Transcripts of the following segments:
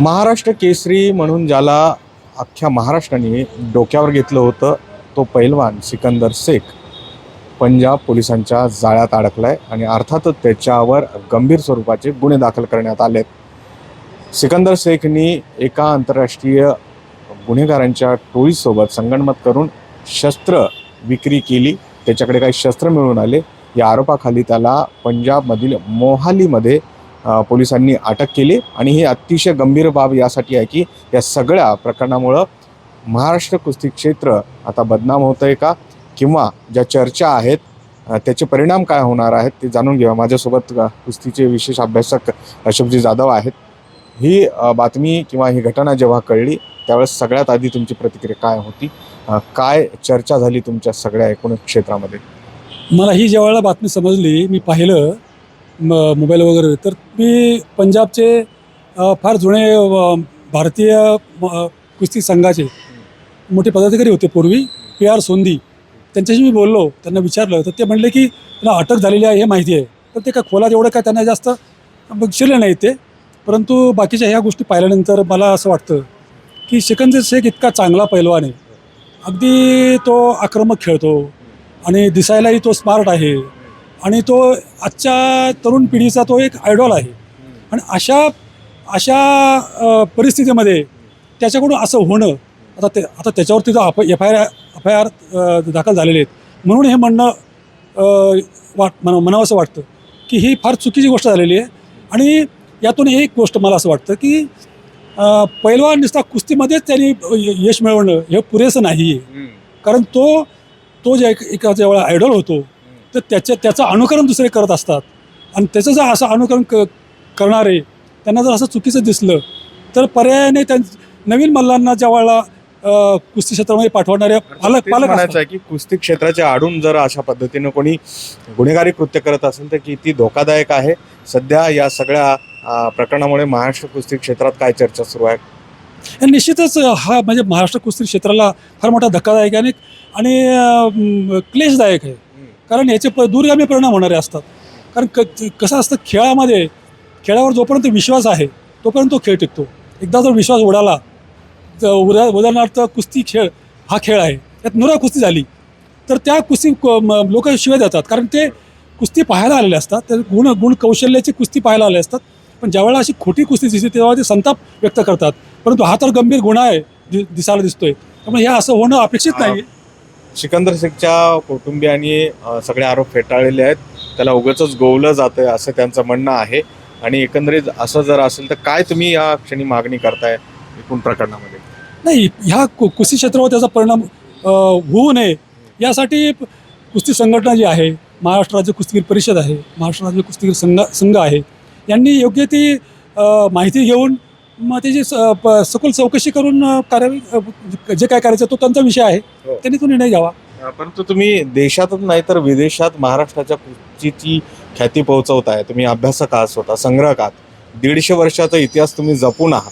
महाराष्ट्र केसरी म्हणून ज्याला अख्ख्या महाराष्ट्राने डोक्यावर घेतलं होतं तो पैलवान सिकंदर शेख पंजाब पोलिसांच्या जाळ्यात अडकलाय आणि अर्थातच त्याच्यावर गंभीर स्वरूपाचे गुन्हे दाखल करण्यात आलेत. सिकंदर शेखनी एका आंतरराष्ट्रीय गुन्हेगारांच्या टोळीसोबत संगणमत करून शस्त्र विक्री केली. त्याच्याकडे काही शस्त्र मिळून आले. या आरोपाखाली त्याला पंजाबमधील मोहालीमध्ये पोलिसांनी अटक केली आणि ही अतिशय गंभीर बाब यासाठी आहे की या सगळ्या प्रकरणामुळं महाराष्ट्र कुस्ती क्षेत्र आता बदनाम होतं आहे का? किंवा ज्या चर्चा आहेत त्याचे परिणाम काय होणार आहेत ते जाणून घेऊया माझ्यासोबत कुस्तीचे विशेष अभ्यासक अशोकजी जाधव आहेत. ही बातमी किंवा ही घटना जेव्हा कळली त्यावेळेस सगळ्यात आधी तुमची प्रतिक्रिया काय होती? काय चर्चा झाली तुमच्या सगळ्या एकूण क्षेत्रामध्ये? मला ही ज्यावेळेला बातमी समजली मी पाहिलं म मोबाईल वगैरे. तर मी पंजाबचे फार जुने भारतीय कुस्ती संघाचे मोठे पदाधिकारी होते पूर्वी पी आर सोंदी. त्यांच्याशी मी बोललो त्यांना विचारलं. तर ते म्हणले की त्यांना अटक झालेली आहे हे माहिती आहे. तर ते काय खोलात एवढं काय त्यांना जास्त शिरले नाही ते. परंतु बाकीच्या ह्या गोष्टी पाहिल्यानंतर मला असं वाटतं की सिकंदर शेख इतका चांगला पैलवान आहे. अगदी तो आक्रमक खेळतो आणि दिसायलाही तो स्मार्ट आहे. आणि तो आजच्या तरुण पिढीचा तो एक आयडॉल आहे. आणि अशा अशा परिस्थितीमध्ये त्याच्याकडून असं होणं आता ते आता त्याच्यावरती जो F I R F I R दाखल झालेले आहेत. म्हणून हे म्हणणं वाट म्हणा म्हणावंसं वाटतं की ही फार चुकीची गोष्ट झालेली आहे. आणि यातून एक गोष्ट मला असं वाटतं की पैलवान नुसता कुस्तीमध्येच त्यांनी यश मिळवणं हे पुरेसं नाही आहे कारण तो तो जे एक एका ज्यावेळेला आयडॉल होतो तर त्याच्या त्याचं अनुकरण दुसरे करत असतात. आणि त्याचं जर असं अनुकरण क करणारे त्यांना जर असं चुकीचं दिसलं तर पर्यायाने त्यां नवीन मल्लांना ज्या वेळेला कुस्ती क्षेत्रामध्ये पाठवणारे पालक पालक. आहे की कुस्ती क्षेत्राच्या आडून जर अशा पद्धतीनं कोणी गुन्हेगारी कृत्य करत असेल तर किती धोकादायक आहे. सध्या या सगळ्या प्रकरणामुळे महाराष्ट्र कुस्ती क्षेत्रात काय चर्चा सुरू आहे? निश्चितच हा म्हणजे महाराष्ट्र कुस्ती क्षेत्राला फार मोठा धक्कादायक आहे आणि क्लेशदायक आहे. कारण याचे प दूरगामी परिणाम होणारे असतात. कारण क कसं असतं खेळामध्ये खेळावर जोपर्यंत विश्वास आहे तोपर्यंत तो खेळ टिकतो. एकदा जर विश्वास उडाला तर उदा उदाहरणार्थ कुस्ती खेळ हा खेळ आहे. त्यात नुरा कुस्ती झाली तर त्या कुस्ती लोक शिवाय देतात. कारण ते कुस्ती पाहायला आलेले असतात. तर गुण गुण कौशल्याची कुस्ती पाहायला आले असतात. पण ज्यावेळेला अशी खोटी कुस्ती दिसते तेव्हा ते संताप व्यक्त करतात. परंतु हा तर गंभीर गुन्हा आहे दिसायला दिसतोय. त्यामुळे हे असं होणं अपेक्षित नाही. सिकंदर शेखच्या कुटुंबियांनी सगळे आरोप फेटाळलेले आहेत. त्याला उगच गोवलं जातंय असं त्यांचं म्हणणं आहे. आणि एकंदरीत असं जर असेल तर काय तुम्ही या क्षणी मागणी करताय एकूण प्रकरणामध्ये? नाही ह्या कु कुस्ती क्षेत्रावर त्याचा परिणाम होऊ नये. यासाठी कुस्ती संघटना जी आहे महाराष्ट्र राज्य कुस्तीगीर परिषद आहे महाराष्ट्र राज्य कुस्तीगीर संघ संघ आहे. यांनी योग्य ती माहिती घेऊन मग त्याची स प- सखोल चौकशी करून अ, कार्यवाही अ, जे काय करायचं तो त्यांचा विषय आहे. हो. त्यांनी तो निर्णय घ्यावा. परंतु तुम्ही देशातच नाही तर विदेशात महाराष्ट्राच्या कुस्तीची ख्याती पोहोचवताय तुम्ही अभ्यासक आहात स्वतः संग्रहक आहात दीडशे वर्षाचा इतिहास तुम्ही जपून आहात.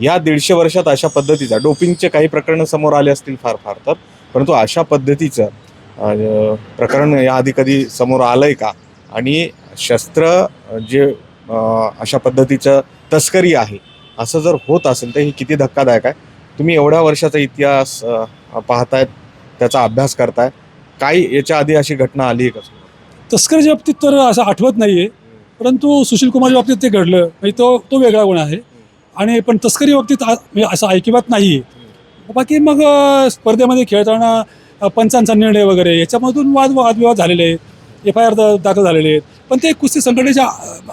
या दीडशे वर्षात अशा पद्धतीचा डोपिंगचे काही प्रकरणं समोर आले असतील फार फार तर परंतु अशा पद्धतीचं अ, प्रकरण याआधी कधी समोर आलंय का? आणि शस्त्र जे अ, अशा पद्धतीचं तस्करी आहे असं जर होत असेल तर हे किती धक्कादायक आहे. तुम्ही एवढ्या वर्षाचा इतिहास पाहतायत त्याचा अभ्यास करताय. काय याच्या आधी अशी घटना आली आहे का? तस्करीच्या बाबतीत तर असं आठवत नाही आहे परंतु सुशील कुमारच्या बाबतीत ते घडलं. म्हणजे तो तो वेगळा गुन्हा आहे. आणि पण तस्करी बाबतीत म्हणजे असं ऐकिवात नाही आहे बाकी मग स्पर्धेमध्ये खेळताना पंचांचा निर्णय वगैरे याच्यामधून वाद वादविवाद झालेले आहेत. एफ आय आर दाखल झालेले आहेत. पण ते कुस्ती संघटनेच्या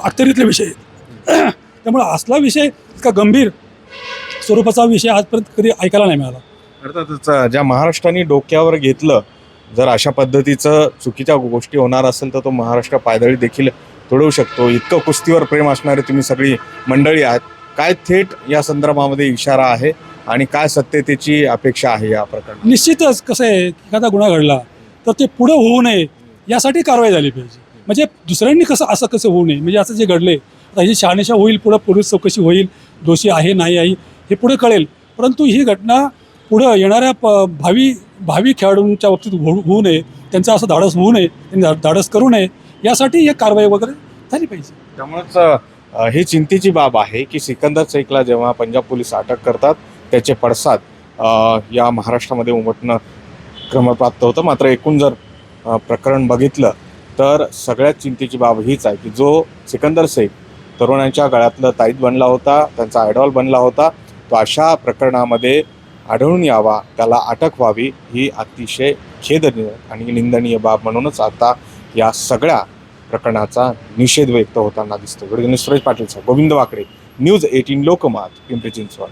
अखत्यारीतले विषय आहेत. त्यामुळे असला विषय इतका गंभीर स्वरूपाचा विषय आजपर्यंत कधी ऐकायला नाही मिळाला. अर्थातच ज्या महाराष्ट्राने डोक्यावर घेतलं जर अशा पद्धतीचं चुकीच्या गोष्टी होणार असेल तर तो महाराष्ट्र पायदळी देखील तोडवू शकतो. इतकं कुस्तीवर प्रेम असणारे तुम्ही सगळी मंडळी आहात. काय थेट या संदर्भामध्ये इशारा आहे आणि काय सत्यतेची अपेक्षा आहे या प्रकरणात? निश्चितच कसं आहे एखादा गुन्हा घडला तर ते पुढं होऊ नये यासाठी कारवाई झाली पाहिजे. म्हणजे दुसऱ्यांनी कसं असं कसं होऊ नये? म्हणजे असं जे घडले आता ही शहानिशा होईल पुढं पोलीस चौकशी होईल दोषी आहे नाही आहे हे पुढे कळेल. परंतु ही घटना पुढं येणाऱ्या प भावी भावी खेळाडूंच्या बाबतीत होऊ होऊ नये त्यांचं असं धाडस होऊ नये त्यांनी धाडस करू नये यासाठी ही कारवाई वगैरे झाली पाहिजे. त्यामुळेच ही चिंतेची बाब आहे की सिकंदर शेखला जेव्हा पंजाब पोलीस अटक करतात त्याचे पडसाद या महाराष्ट्रामध्ये उमटणं क्रमप्राप्त होतं. मात्र एकूण जर प्रकरण बघितलं तर सगळ्यात चिंतेची बाब हीच आहे की जो सिकंदर शेख तरुणांच्या गळ्यातलं ताईत बनला होता त्यांचा आयडॉल बनला होता. तो अशा प्रकरणामध्ये आढळून यावा त्याला अटक व्हावी ही अतिशय खेदनीय आणि निंदनीय बाब म्हणूनच आता या सगळ्या प्रकरणाचा निषेध व्यक्त होताना दिसतो गडगणेश सुरेश पाटील साहेब गोविंद वाकडे न्यूज एटीन लोकमत पिंपरी चिंचवड.